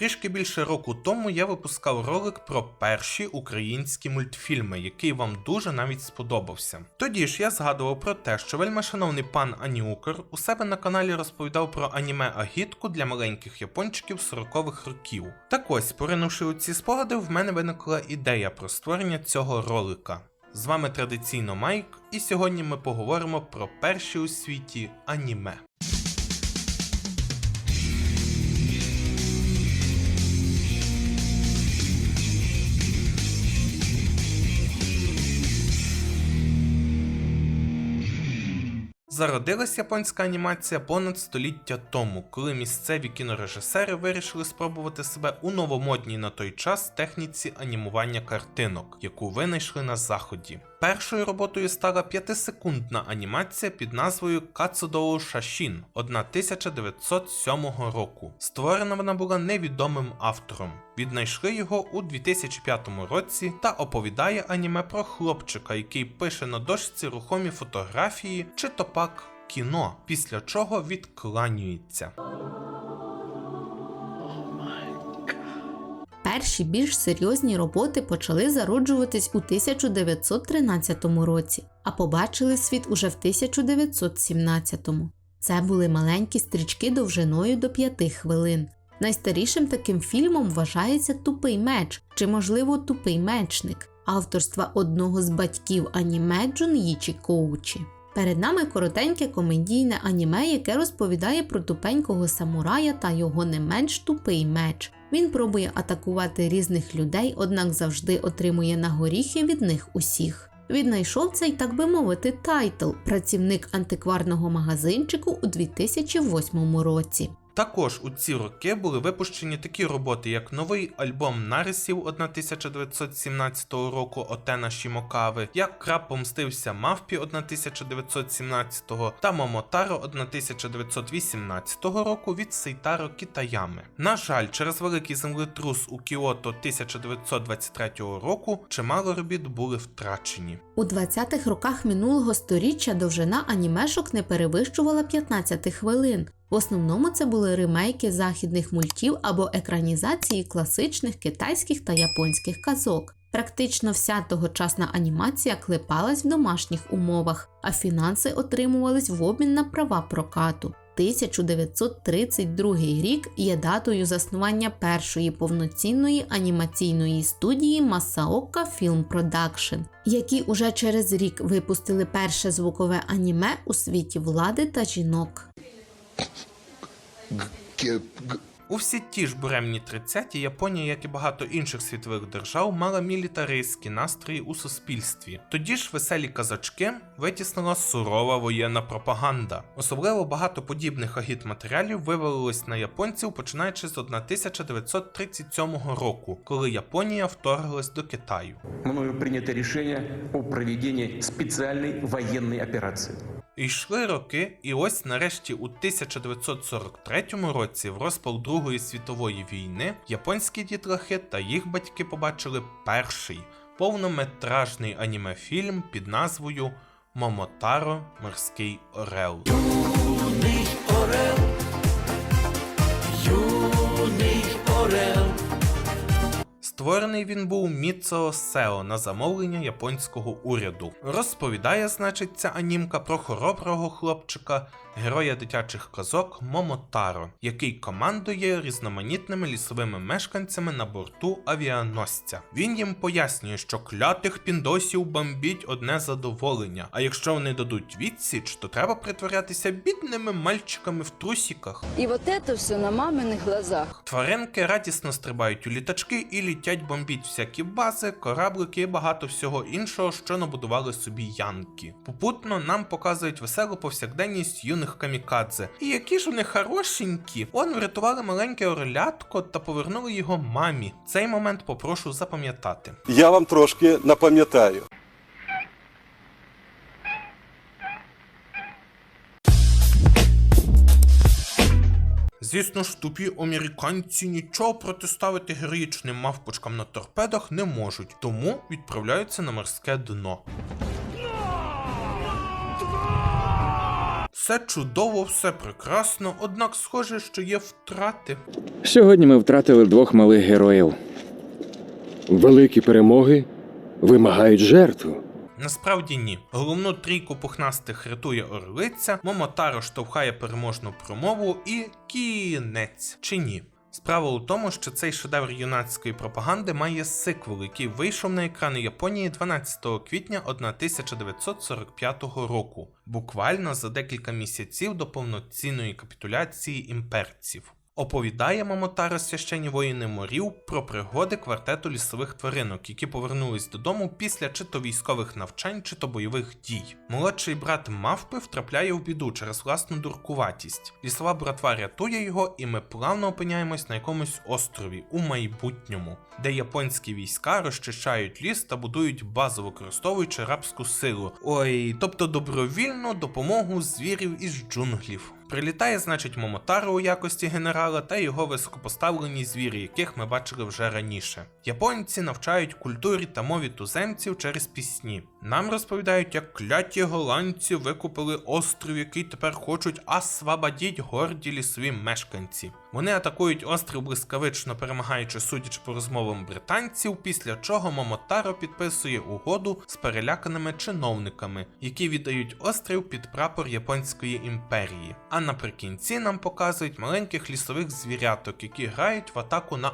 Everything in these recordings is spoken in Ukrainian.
Трішки більше року тому я випускав ролик про перші українські мультфільми, який вам дуже навіть сподобався. Тоді ж я згадував про те, що вельмишановний пан Аніукер у себе на каналі розповідав про аніме агітку для маленьких япончиків 40-х років. Так ось, поринувши у ці спогади, в мене виникла ідея про створення цього ролика. З вами традиційно Майк, і сьогодні ми поговоримо про перші у світі аніме. Зародилась японська анімація понад століття тому, коли місцеві кінорежисери вирішили спробувати себе у новомодній на той час техніці анімування картинок, яку винайшли на заході. Першою роботою стала п'ятисекундна анімація під назвою Кацудоу Шашін 1907 року. Створена вона була невідомим автором. Віднайшли його у 2005 році та оповідає аніме про хлопчика, який пише на дошці рухомі фотографії чи то пак кіно, після чого відкланюється. Перші більш серйозні роботи почали зароджуватись у 1913 році, а побачили світ уже в 1917. Це були маленькі стрічки довжиною до 5 хвилин. Найстарішим таким фільмом вважається Тупий меч чи, можливо, Тупий мечник авторства одного з батьків аніме Джун'їчі Коучі. Перед нами коротеньке комедійне аніме, яке розповідає про тупенького самурая та його не менш тупий меч. Він пробує атакувати різних людей, однак завжди отримує на горіхи від них усіх. Віднайшов цей, так би мовити, тайтл працівник антикварного магазинчику у 2008 році. Також у ці роки були випущені такі роботи, як новий альбом нарисів 1917 року Отена Шімокави, як краб помстився мавпі 1917 та Момотаро 1918 року від Сейтаро Кітаями. На жаль, через великий землетрус у Кіото 1923 року чимало робіт були втрачені. У 20-х роках минулого сторіччя довжина анімешок не перевищувала 15 хвилин. В основному це були ремейки західних мультів або екранізації класичних китайських та японських казок. Практично вся тогочасна анімація клепалась в домашніх умовах, а фінанси отримувались в обмін на права прокату. 1932 рік є датою заснування першої повноцінної анімаційної студії Масаока Film Production, які уже через рік випустили перше звукове аніме у світі влади та жінок. У всі ті ж буремні 30-ті Японія, як і багато інших світових держав, мала мілітаристські настрої у суспільстві. Тоді ж веселі казачки витіснила сурова воєнна пропаганда. Особливо багато подібних агіт-матеріалів вивалилось на японців починаючи з 1937 року, коли Японія вторглась до Китаю. Мною принято решение о проведении специальной военной операции. Йшли роки, і ось нарешті у 1943 році, в розпал Другої світової війни, японські дітлахи та їх батьки побачили перший повнометражний аніме-фільм під назвою Момотаро Морський Орел. Створений він був Міцо Сео на замовлення японського уряду. Розповідає, значить, ця анімка про хороброго хлопчика, героя дитячих казок Момотаро, який командує різноманітними лісовими мешканцями на борту авіаносця. Він їм пояснює, що клятих піндосів бомбіть одне задоволення, а якщо вони дадуть відсіч, то треба притворятися бідними мальчиками в трусіках. И вот это все на маминых глазах. Тваринки радісно стрибають у літачки і літять бомбіть всякі бази, кораблики і багато всього іншого, що набудували собі янки. Попутно нам показують веселу повсякденність юних камікадзе. І які ж вони хорошенькі. Он врятували маленьке орлятко та повернули його мамі. Цей момент попрошу запам'ятати. Я вам трошки напам'ятаю. Звісно ж, тупі американці нічого протиставити героїчним мавпочкам на торпедах не можуть, тому відправляються на морське дно. Все чудово, все прекрасно, однак схоже, що є втрати. Сьогодні ми втратили двох малих героїв. Великі перемоги вимагають жертв. Насправді ні. Головну трійку пухнастих рятує орлиця, Момотаро штовхає переможну промову і кінець. Чи ні? Справа у тому, що цей шедевр юнацької пропаганди має сиквел, який вийшов на екрани Японії 12 квітня 1945 року, буквально за декілька місяців до повноцінної капітуляції імперців. Оповідає Мамотаро священні воїни морів про пригоди квартету лісових тваринок, які повернулись додому після чи то військових навчань, чи то бойових дій. Молодший брат мавпи втрапляє в біду через власну дуркуватість. Лісова братва рятує його, і ми плавно опиняємось на якомусь острові у майбутньому, де японські війська розчищають ліс та будують базу, використовуючи рабську силу. Ой, тобто добровільну допомогу звірів із джунглів. Прилітає, значить, Момотаро у якості генерала та його високопоставлені звірі, яких ми бачили вже раніше. Японці навчають культурі та мові туземців через пісні. Нам розповідають, як кляті голландці викупили острів, який тепер хочуть освободіть горді лісові мешканці. Вони атакують острів блискавично перемагаючи, судячи по розмовам британців, після чого Момотаро підписує угоду з переляканими чиновниками, які віддають острів під прапор Японської імперії. А наприкінці нам показують маленьких лісових звіряток, які грають в атаку на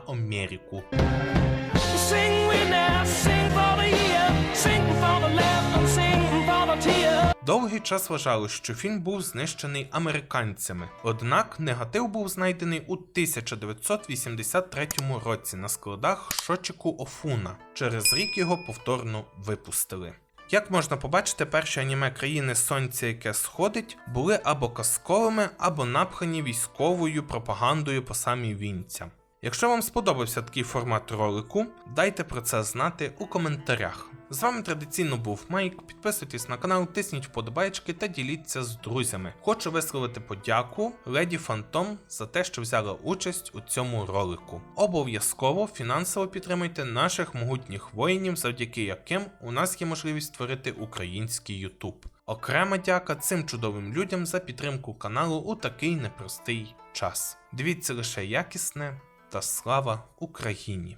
tears. Довгий час вважали, що фільм був знищений американцями, однак негатив був знайдений у 1983 році на складах Шочіку Офуна. Через рік його повторно випустили. Як можна побачити, перші аніме країни Сонця, яке сходить, були або казковими, або напхані військовою пропагандою по самій вінця. Якщо вам сподобався такий формат ролику, дайте про це знати у коментарях. З вами традиційно був Майк. Підписуйтесь на канал, тисніть вподобайки та діліться з друзями. Хочу висловити подяку Леді Фантом за те, що взяла участь у цьому ролику. Обов'язково фінансово підтримуйте наших могутніх воїнів, завдяки яким у нас є можливість створити український YouTube. Окрема дяка цим чудовим людям за підтримку каналу у такий непростий час. Дивіться лише якісне та слава Україні!